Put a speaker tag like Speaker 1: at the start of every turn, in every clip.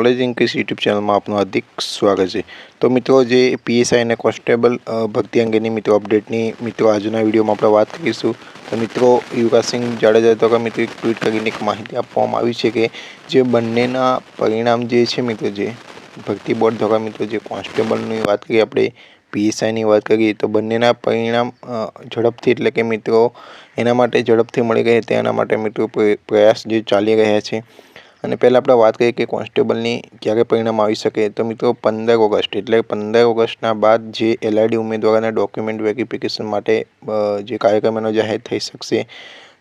Speaker 1: Knowledge increase YouTube ચેનલમાં આપનું હાર્દિક સ્વાગત છે. તો મિત્રો, જે પીએસઆઈ અને કોન્સ્ટેબલ ભરતી અંગેની મિત્રો અપડેટની મિત્રો આજના વિડીયોમાં આપણે વાત કરીશું. તો મિત્રો યુવરાજસિંહ જાડેજા દ્વારા મિત્રો એક ટ્વીટ કરીને એક માહિતી આપવામાં આવી છે કે જે બંનેના પરિણામ જે છે મિત્રો, જે ભરતી બોર્ડ દ્વારા મિત્રો, જે કોન્સ્ટેબલની વાત કરીએ, આપણે પીએસઆઈની વાત કરીએ, તો બંનેના પરિણામ ઝડપથી એટલે કે મિત્રો, એના માટે ઝડપથી મળી રહે તેના માટે મિત્રો પ્રયાસ જે ચાલી રહ્યા છે. અને પહેલાં આપણે વાત કરીએ કે કોન્સ્ટેબલની ક્યારે પરિણામ આવી શકે. તો મિત્રો, પંદર ઓગસ્ટ, એટલે પંદર ઓગસ્ટના બાદ જે એલઆઈડી ઉમેદવારોના ડોક્યુમેન્ટ વેરિફિકેશન માટે જે કાર્યક્રમ એનો જાહેર થઈ શકશે,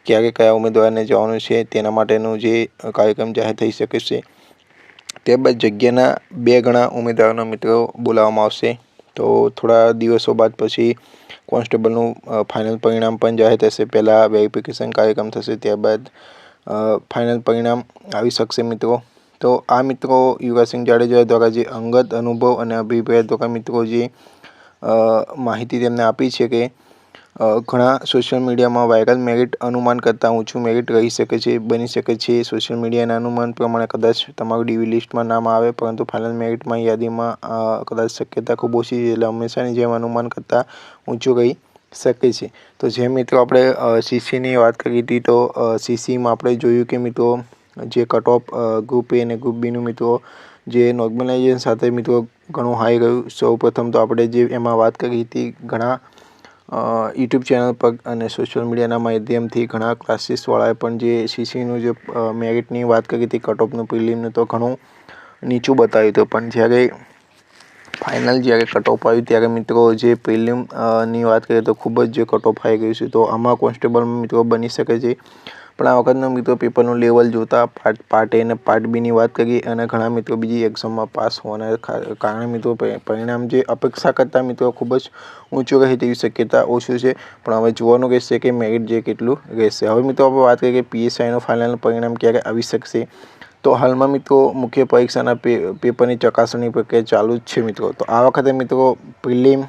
Speaker 1: ક્યારે કયા ઉમેદવારને જવાનું છે, તેના માટેનું જે કાર્યક્રમ જાહેર થઈ શકે છે, ત્યારબાદ જગ્યાના બે ગણા ઉમેદવારોના મિત્રો બોલાવવામાં આવશે. તો થોડા દિવસો બાદ પછી કોન્સ્ટેબલનું ફાઇનલ પરિણામ પણ જાહેર થશે. પહેલાં વેરિફિકેશન કાર્યક્રમ થશે, ત્યારબાદ ફાઇનલ પરિણામ આવી શકશે મિત્રો. તો આ મિત્રો યુવરાજસિંહ જાડેજા દ્વારા જે અંગત અનુભવ અને અભિપ્રાય દ્વારા મિત્રો જે માહિતી તેમને આપી છે કે ઘણા સોશિયલ મીડિયામાં વાયરલ મેરિટ અનુમાન કરતાં ઊંચું મેરિટ રહી શકે છે, બની શકે છે. સોશિયલ મીડિયાના અનુમાન પ્રમાણે કદાચ તમારું ડીવી લિસ્ટમાં નામ આવે, પરંતુ ફાઇનલ મેરિટમાં યાદીમાં કદાચ શક્યતા ખૂબ ઓછી છે, એટલે હંમેશાની જેમ અનુમાન કરતાં ઊંચું રહી શકે છે તો જે મિત્રો આપણે સીસીની વાત કરી હતી, તો સીસીમાં આપણે જોયું કે મિત્રો, જે કટ ઓફ ગ્રુપ એ અને ગ્રુપ બીનું મિત્રો, જે નોર્મલાઇઝેશન સાથે મિત્રો ઘણું હાઈ રહ્યું સૌ પ્રથમ તો આપણે જે એમાં વાત કરી હતી, ઘણા યુટ્યુબ ચેનલ પર અને સોશિયલ મીડિયાના માધ્યમથી ઘણા ક્લાસીસવાળાએ પણ જે સીસીનું જે મેરિટની વાત કરી હતી કટ ઓફનું પ્રિલિમનું તો ઘણું નીચું બતાવ્યું હતું. પણ જ્યારે ફાઇનલ જ્યારે કટઓફ આવ્યું, ત્યારે મિત્રો જે પ્રિલિમ વાત કરીએ તો ખૂબ જ જે કટ ઓફ આવી ગયું છે, તો આમાં કોન્સ્ટેબલ મિત્રો બની શકે છે. પણ આ વખતના મિત્રો પેપરનું લેવલ જોતા પાર્ટ પાર્ટ એ અને પાર્ટ બીની વાત કરીએ, અને ઘણા મિત્રો બીજી એક્ઝામમાં પાસ હોવાના કારણે મિત્રો પરિણામ જે અપેક્ષા કરતાં મિત્રો ખૂબ જ ઊંચું રહે તેવી શક્યતા ઓછું છે. પણ હવે જોવાનું રહેશે કે મેરિટ જે કેટલું રહેશે. હવે મિત્રો આપણે વાત કરીએ કે પીએસઆઈનું ફાઇનલ પરિણામ ક્યારે આવી શકશે. તો હાલમાં મિત્રો મુખ્ય પરીક્ષાના પેપરની ચકાસણી પ્રક્રિયા ચાલુ જ છે મિત્રો. તો આ વખતે મિત્રો પ્રિલિમ,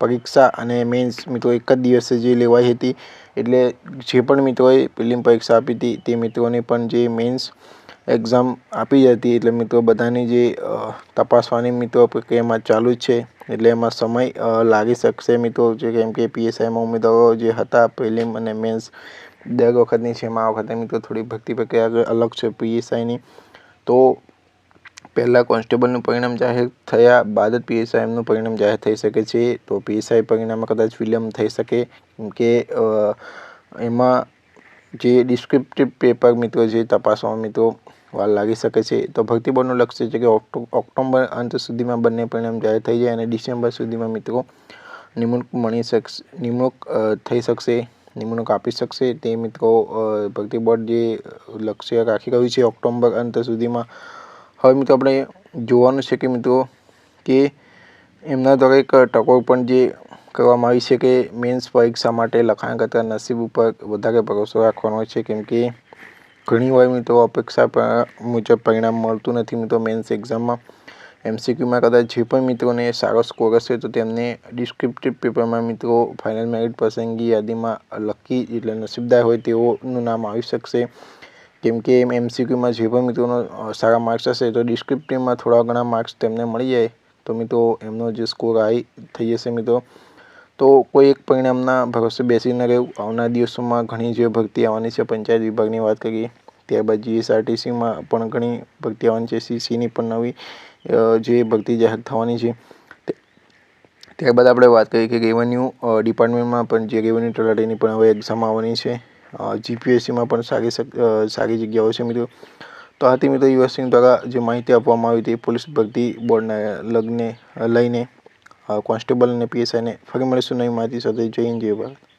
Speaker 1: પરીક્ષા અને મેન્સ મિત્રો એક જ દિવસે જે લેવાઈ હતી, એટલે જે પણ મિત્રોએ પ્રિલિમ પરીક્ષા આપી હતી, તે મિત્રોને પણ જે મેન્સ એક્ઝામ આપી હતી, એટલે મિત્રો બધાની જે તપાસવાની મિત્રો પ્રક્રિયામાં ચાલુ છે, એટલે એમાં સમય લાગી શકશે મિત્રો. જે કેમ કે પીએસઆઈમાં ઉમેદવારો જે હતા પ્રિલિમ અને મેન્સ દર વખતની છે આ વખતે મિત્રો થોડી ભરતી પ્રક્રિયા અલગ છે પીએસઆઈની તો પહેલાં કોન્સ્ટેબલનું પરિણામ જાહેર થયા બાદ જ પીએસઆઈનું પરિણામ જાહેર થઈ શકે છે. તો પીએસઆઈ પરિણામમાં કદાચ વિલંબ થઈ શકે. કે એમાં જે ડિસ્ક્રિપ્ટિવ પેપર મિત્રો, જે તપાસવામાં મિત્રો વાર લાગી શકે છે. તો ભરતી લક્ષ્ય છે કે ઓક્ટો, ઓક્ટોબર અંત સુધીમાં બંને પરિણામ જાહેર થઈ જાય અને ડિસેમ્બર સુધીમાં મિત્રો નિમણૂક મળી શકશે નિમણૂક થઈ શકશે. નિમણૂક આપી શકશે. તે મિત્રો ભરતી બોર્ડ જે લક્ષ્ય રાખી રહ્યું છે ઓક્ટોબર અંત સુધીમાં. હવે મિત્રો આપણે જોવાનું છે કે મિત્રો, કે એમના દ્વારા એક ટકોર પણ જે કરવામાં આવી છે કે મેન્સ પરીક્ષા માટે લખાણ કરતાં નસીબ ઉપર વધારે ભરોસો રાખવાનો છે. કેમ કે ઘણી વાર મિત્રો અપેક્ષા મુજબ પરિણામ મળતું નથી. મિત્રો મેન્સ એક્ઝામમાં એમસીક્યુમાં કદાચ જે પણ મિત્રોને સારો સ્કોર હશે તો તેમને ડિસ્ક્રિપ્ટિવ પેપરમાં મિત્રો ફાઇનલ મેરિટ પસંદગી યાદીમાં લકી એટલે નસીબદાર હોય તેઓનું નામ આવી શકશે. કેમ કે એમ એમસીક્યુમાં જે પણ મિત્રોનો સારા માર્ક્સ હશે તો ડિસ્ક્રિપ્ટિવમાં થોડા ઘણા માર્ક્સ તેમને મળી જાય. તો મિત્રો એમનો જે સ્કોર હાઈ થઈ જશે મિત્રો. તો કોઈ એક પરિણામના ભરોસે બેસી ન રહેવું. આવનાર દિવસોમાં ઘણી જે ભરતી આવવાની છે. પંચાયત વિભાગની વાત કરીએ, ત્યારબાદ જીએસઆરટીસીમાં પણ ઘણી ભરતી આવવાની છે. સીસીની પણ નવી જે ભરતી જાહેર થવાની છે. ત્યારબાદ આપણે વાત કરીએ કે રેવન્યુ ડિપાર્ટમેન્ટમાં પણ જે રેવન્યુ તલાટીની પણ હવે એક્ઝામ આવવાની છે. જીપીએસસીમાં પણ સારી સારી જગ્યાઓ છે મિત્રો. તો આથી મિત્રો યુએસસિંહ દ્વારા જે માહિતી આપવામાં આવી હતી, પોલીસ ભરતી બોર્ડના લગ્ને, લઈને કોન્સ્ટેબલ અને પીએસઆઈને ફરી મળીશું નવી માહિતી સાથે. જય હિન્દ, જય ભારત.